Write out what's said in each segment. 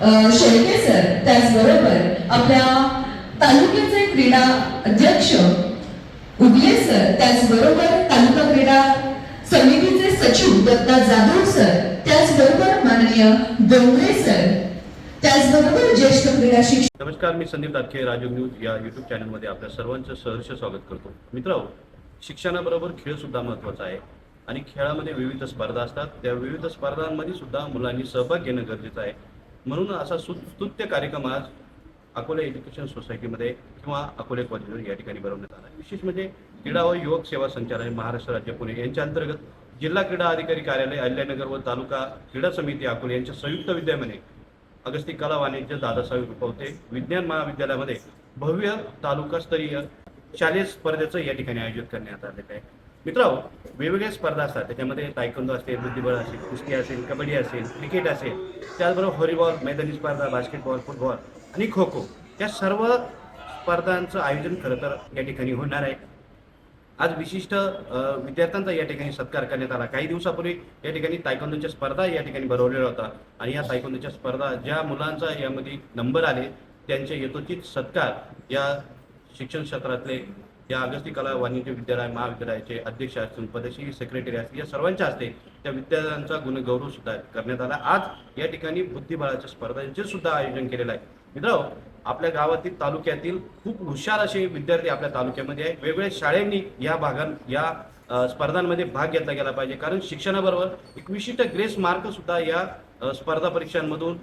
Shelke sir त्याचबरोबर आपल्या तालुक्याचे क्रीडा अध्यक्ष उगले सर त्याचबरोबर तालुका क्रीडा समितीचे सचिव दत्ता जाधव सर त्याचबरोबर माननीय डोंगरे सर त्याचबरोबर ज्येष्ठ क्रीडा शिक्षक नमस्कार मी संदीप दातखे राजू न्यूज या युट्यूब चॅनलमध्ये आपल्या सर्वांचं सहर्ष स्वागत करतो. मित्र शिक्षणाबरोबर खेळ सुद्धा महत्त्वाचा आहे आणि खेळामध्ये विविध स्पर्धा असतात. त्या विविध स्पर्धांमध्ये सुद्धा मुलांनी सहभाग घेणं गरजेचं आहे. म्हणून असा सु स्तुत्य कार्यक्रम आज अकोले एज्युकेशन सोसायटीमध्ये किंवा अकोले कॉलेजवर या ठिकाणी बनवण्यात आला. विशेष म्हणजे क्रीडा व युवक सेवा संचालन महाराष्ट्र राज्य पुणे यांच्या अंतर्गत जिल्हा क्रीडा अधिकारी कार्यालय अहिल्यानगर व तालुका क्रीडा समिती अकोले यांच्या संयुक्त विद्यमाने अगस्ती कला वाणिज्य दादासाहेब रुपवते विज्ञान महाविद्यालयामध्ये भव्य तालुकास्तरीय शालेय स्पर्धेचं या ठिकाणी आयोजित करण्यात आलेलं आहे. मित्र वेगवेगळ्या स्पर्धा असतात. त्याच्यामध्ये तायकोंदो असेल बुद्धिबळ असेल कुस्ती असेल कबड्डी असेल क्रिकेट असेल त्याचबरोबर व्हॉलीबॉल मैदानी स्पर्धा बास्केटबॉल फुटबॉल आणि खो खो या सर्व स्पर्धांचं आयोजन खरं तर या ठिकाणी होणार आहे. आज विशिष्ट विद्यार्थ्यांचा या ठिकाणी सत्कार करण्यात आला. काही दिवसापूर्वी या ठिकाणी तायकोंदोच्या स्पर्धा या ठिकाणी भरवलेल्या होता आणि या तायकोंदोच्या स्पर्धा ज्या मुलांचा यामध्ये नंबर आले त्यांचे यथोचित सत्कार या शिक्षण क्षेत्रातले या अगस्ती कला वाणिज्य विद्यालय महाविद्यालयाचे अध्यक्ष असतील पदशी सेक्रेटरी असतील या सर्वांच्या हस्ते त्या विद्यार्थ्यांचा गुणगौरव सुद्धा करण्यात आला. आज या ठिकाणी बुद्धिबळाच्या स्पर्धांचे सुद्धा आयोजन केलेलं आहे. मित्रांनो आपल्या गावातील तालुक्यातील खूप हुशार असे विद्यार्थी आपल्या तालुक्यामध्ये आहे वेगवेगळ्या शाळांनी या भागां या स्पर्धांमध्ये भाग घेतला गेला पाहिजे. कारण शिक्षणाबरोबर एक विशिष्ट ग्रेस मार्क सुद्धा या स्पर्धा परीक्षांमधून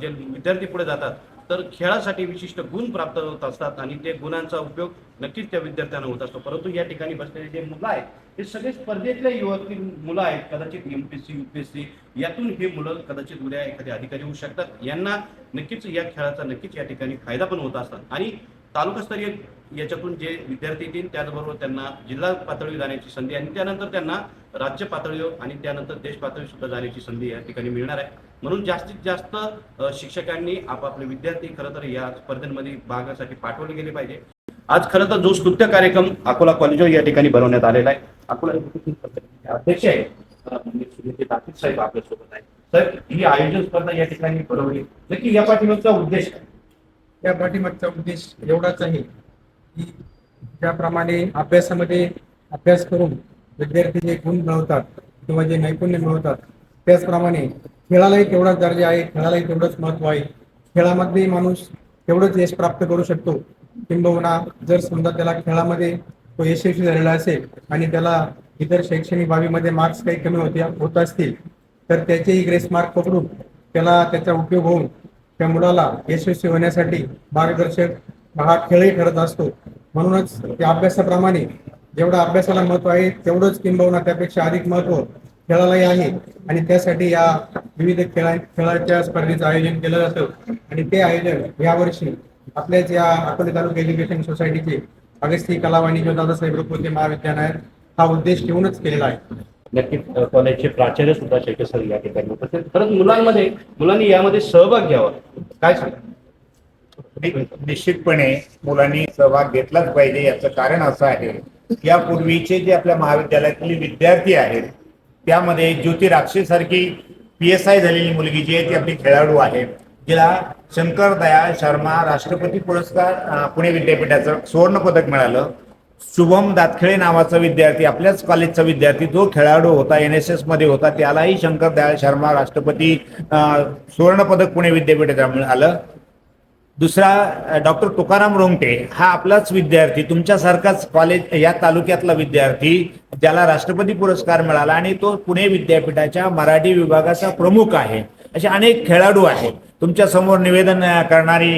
जे विद्यार्थी पुढे जातात. तर खेळासाठी विशिष्ट गुण प्राप्त होत असतात आणि ते गुणांचा उपयोग नक्कीच त्या विद्यार्थ्यांना होत असतो. परंतु या ठिकाणी बसलेले जे मुलं आहेत हे सगळे स्पर्धेतल्या युवक मुलं आहेत. कदाचित एम पी सी युपीएससी यातून हे मुलं कदाचित उद्या एखादे अधिकारी होऊ शकतात. यांना नक्कीच या खेळाचा नक्कीच या ठिकाणी फायदा पण होत असतात. आणि तालुकास्तरीय याच्यातून जे विद्यार्थी येतील त्याचबरोबर त्यांना जिल्हा पातळीवर जाण्याची संधी आणि त्यानंतर त्यांना राज्य पातळीवर आणि त्यानंतर देश पातळीवर सुद्धा जाण्याची संधी या ठिकाणी मिळणार आहे. म्हणून जास्तीत जास्त शिक्षकांनी आपापले विद्यार्थी खरं तर या स्पर्धेमध्ये भागासाठी पाठवले गेले पाहिजे. आज खरं तर जो स्तुत्य कार्यक्रम अकोला कॉलेजवर या ठिकाणी बनवण्यात आलेला आहे अकोला अध्यक्ष आहे म्हणजे साहेब आपल्यासोबत आहे तर ही आयोजन स्पर्धा या ठिकाणी बनवली. नक्की या पाठीमागचा उद्देश काय? या पाठीमागचा उद्देश एवढाच आहे की ज्याप्रमाणे अभ्यासामध्ये अभ्यास करून विद्यार्थी जे गुण मिळवतात किंवा जे नैपुण्य मिळवतात त्याचप्रमाणे खेळालाही तेवढाच दर्जा आहे खेळालाही तेवढंच महत्त्व आहे. खेळामध्ये माणूस तेवढंच यश प्राप्त करू शकतो. किंबहुना जर समजा त्याला खेळामध्ये तो यशस्वी झालेला असेल आणि त्याला इतर शैक्षणिक बाबीमध्ये मार्क्स काही कमी होते होत असतील तर त्याचेही ग्रेस मार्क पकडून त्याला त्याचा उपयोग होऊन त्या मुलाला यशस्वी होण्यासाठी मार्गदर्शक हा खेळही ठरत असतो. म्हणूनच त्या अभ्यासाप्रमाणे जेवढं अभ्यासाला महत्त्व आहे तेवढंच किंबहुना त्यापेक्षा अधिक महत्त्व खेळालाही आहे. आणि त्यासाठी या विविध खेळा खेळाच्या स्पर्धेचं आयोजन केलं जातं. आणि ते आयोजन यावर्षी आपल्याच या अकोले तालुका एज्युकेशन सोसायटीचे अगस्ती कला वाणिज्य दादासाहेब रुपवते महाविद्यालयात हा उद्देश ठेवूनच केलेला आहे. नक्कीच कॉलेजचे प्राचार्य सुद्धा शेळके सर या ठिकाणी उपस्थित. परंतु मुलांमध्ये मुलांनी यामध्ये सहभाग घ्यावा. काय निश्चितपणे मुलांनी सहभाग घेतलाच पाहिजे याचं कारण असं आहे. यापूर्वीचे जे आपल्या महाविद्यालयातले विद्यार्थी आहेत त्यामध्ये ज्योती राक्षेसारखी पी एस आय झालेली मुलगी जी आहे ती आपली खेळाडू आहे. तिला शंकर दयाळ शर्मा राष्ट्रपती पुरस्कार पुणे विद्यापीठाचं सुवर्ण पदक मिळालं. शुभम दातखेळे नावाचा विद्यार्थी आपल्याच कॉलेजचा विद्यार्थी जो खेळाडू होता एन एस एसमध्ये होता. त्यालाही शंकर दयाळ शर्मा राष्ट्रपती सुवर्णपदक सुवर्ण पदक पुणे विद्यापीठाचं मिळालं. दुसरा डॉक्टर तुकाराम रोंगटे हा आपलाच विद्यार्थी तुमच्यासारखाच कॉलेज या तालुक्यातला विद्यार्थी ज्याला राष्ट्रपती पुरस्कार मिळाला आणि तो पुणे विद्यापीठाच्या मराठी विभागाचा प्रमुख आहे. असे अनेक खेळाडू आहेत. तुमच्यासमोर निवेदन करणारी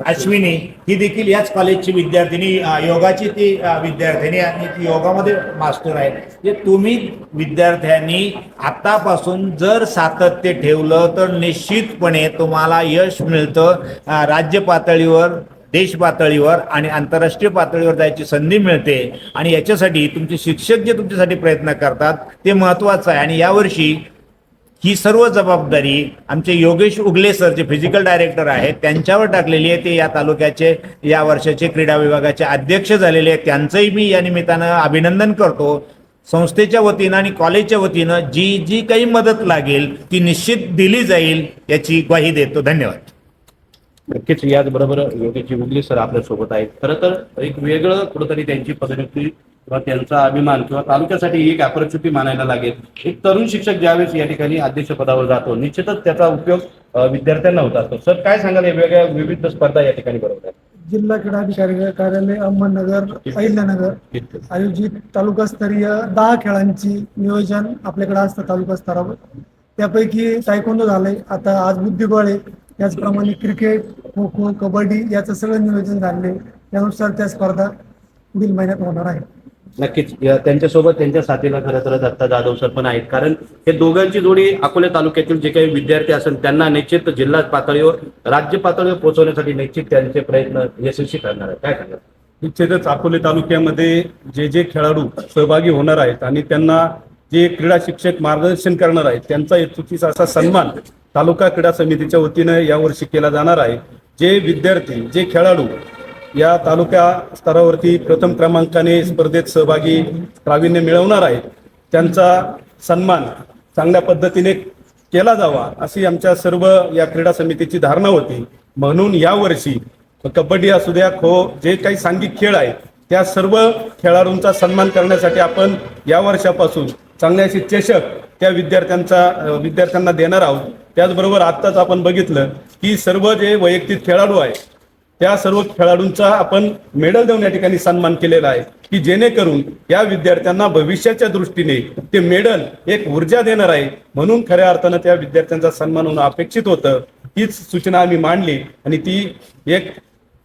अश्विनी ही देखील याच कॉलेजची विद्यार्थिनी योगाची ती विद्यार्थिनी आणि ती योगामध्ये मास्टर आहे. जे तुम्ही विद्यार्थ्यांनी आतापासून जर सातत्य ठेवलं तर निश्चितपणे तुम्हाला यश मिळतं. राज्य पातळीवर देश पातळीवर आणि आंतरराष्ट्रीय पातळीवर जायची संधी मिळते. आणि याच्यासाठी तुमचे शिक्षक जे तुमच्यासाठी प्रयत्न करतात ते महत्त्वाचं आहे. आणि यावर्षी ही सर्व जबाबदारी आमचे योगेश उगले सर जे फिजिकल डायरेक्टर आहेत त्यांच्यावर टाकलेली आहे. ते या तालुक्याचे या वर्षाचे क्रीडा विभागाचे अध्यक्ष झालेले आहेत. त्यांचंही मी या निमित्तानं अभिनंदन करतो. संस्थेच्या वतीनं आणि कॉलेजच्या वतीनं जी जी काही मदत लागेल ती निश्चित दिली जाईल याची ग्वाही देतो. धन्यवाद. नक्कीच याचबरोबर योगेशजी उगले सर आपल्यासोबत आहेत. खरं तर एक वेगळं कुठंतरी त्यांची पदोन्नती किंवा त्यांचा अभिमान किंवा तालुक्यासाठी एक अपॉर्च्युनिटी मानायला लागेल. एक तरुण शिक्षक ज्यावेळेस या ठिकाणी अध्यक्षपदावर जातो निश्चितच त्याचा उपयोग विद्यार्थ्यांना होत असतो. सर काय सांगाल? या वेगळ्या विविध स्पर्धा या ठिकाणी बरोबर जिल्हा क्रीडाधिकारी कार्यालय अहमदनगर अहिल्यानगर आयोजित तालुकास्तरीय दहा खेळांची नियोजन आपल्याकडे असतं तालुका स्तरावर त्यापैकी सायकोंदो झालंय. आता आज बुद्धिबळ आहे. त्याचप्रमाणे क्रिकेट खो खो कबड्डी याचं सगळं नियोजन झाले त्यानुसार त्या स्पर्धा पुढील महिन्यात होणार आहे. नक्कीच. या- त्यांच्यासोबत त्यांच्या साथीला खरं तर दत्ता जाधव सर पण आहेत. कारण हे दोघांची जोडी अकोले तालुक्यातील जे काही विद्यार्थी असेल त्यांना निश्चित जिल्हा पातळीवर राज्य पातळीवर पोहोचवण्यासाठी निश्चित त्यांचे प्रयत्न यशस्वी करणार आहेत. काय सांगाल? निश्चितच अकोले तालुक्यामध्ये जे जे खेळाडू सहभागी होणार आहेत आणि त्यांना जे क्रीडा शिक्षक मार्गदर्शन करणार आहेत त्यांचा चुकीचा असा सन्मान तालुका क्रीडा समितीच्या वतीनं यावर्षी केला जाणार आहे. जे विद्यार्थी जे खेळाडू या तालुका स्तरावरती प्रथम क्रमांकाने स्पर्धेत सहभागी प्रावीण्य मिळवणार आहेत त्यांचा सन्मान चांगल्या पद्धतीने केला जावा अशी आमच्या सर्व या क्रीडा समितीची धारणा होती. म्हणून यावर्षी कबड्डी असू द्या खो जे काही सांघिक खेळ आहेत त्या सर्व खेळाडूंचा सन्मान करण्यासाठी आपण या वर्षापासून चांगल्याशी चषक त्या विद्यार्थ्यांचा विद्यार्थ्यांना देणार आहोत. त्याचबरोबर आत्ताच आपण बघितलं की सर्व जे वैयक्तिक खेळाडू आहे त्या सर्व खेळाडूंचा आपण मेडल देऊन या ठिकाणी सन्मान केलेला आहे की जेणेकरून या विद्यार्थ्यांना भविष्याच्या दृष्टीने ते मेडल एक ऊर्जा देणार आहे. म्हणून खऱ्या अर्थानं त्या विद्यार्थ्यांचा सन्मान होणं अपेक्षित होतं. हीच सूचना आम्ही मांडली आणि ती एक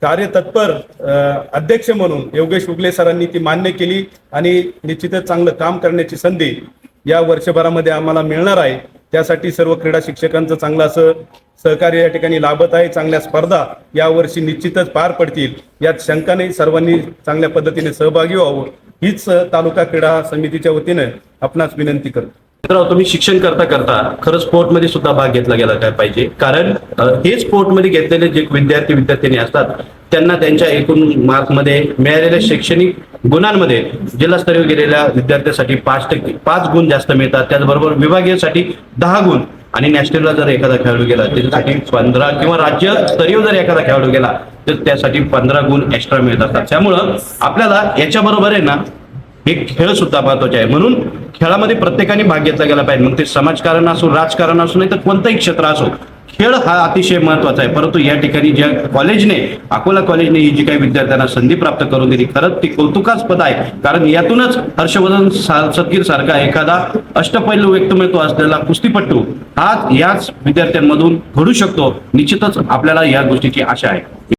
कार्यतत्पर अध्यक्ष म्हणून योगेश उगले सरांनी ती मान्य केली आणि निश्चितच चांगलं काम करण्याची संधी या वर्षभरामध्ये आम्हाला मिळणार आहे. त्यासाठी सर्व क्रीडा शिक्षकांचं चांगलं असं सहकार्य या ठिकाणी लाभत आहे. चांगल्या स्पर्धा यावर्षी निश्चितच पार पडतील. यात शंका नाही सर्वांनी चांगल्या पद्धतीने सहभागी व्हावं. हीच तालुका क्रीडा समितीच्या वतीनं आपणास विनंती करतो. मित्रांनो तुम्ही शिक्षण करता करता खरं स्पोर्टमध्ये सुद्धा भाग घेतला गेला काय पाहिजे? कारण हे स्पोर्टमध्ये घेतलेले जे विद्यार्थी विद्यार्थिनी असतात त्यांना त्यांच्या एकूण मार्कमध्ये मिळालेल्या शैक्षणिक गुणांमध्ये जिल्हास्तरीय गेलेल्या विद्यार्थ्यासाठी पाच टक्के पाच गुण जास्त मिळतात. त्याचबरोबर विभागीयसाठी दहा गुण. आणि नॅशनलला जर एखादा खेळाडू गेला त्याच्यासाठी पंधरा किंवा राज्य स्तरीय जर एखादा खेळाडू गेला तर त्यासाठी पंधरा गुण एक्स्ट्रा मिळत असतात त्यामुळं आपल्याला याच्याबरोबर आहे ना हे खेळ सुद्धा महत्त्वाचे आहे. म्हणून खेळामध्ये प्रत्येकाने भाग घेतला गेला पाहिजे. मग ते समाजकारण असो राजकारण असो नाही तर कोणतंही क्षेत्र असो खेळ हा अतिशय महत्त्वाचा आहे. परंतु या ठिकाणी ज्या कॉलेजने अकोला कॉलेजने ही जी काही विद्यार्थ्यांना संधी प्राप्त करून दिली खरंच ती कौतुकास्पद आहे. कारण यातूनच हर्षवर्धन सा- सदगीर सारखा एखादा अष्टपैलू व्यक्तिमत्व असलेला कुस्तीपट्टू हा याच विद्यार्थ्यांमधून घडू शकतो. निश्चितच आपल्याला या गोष्टीची आशा आहे.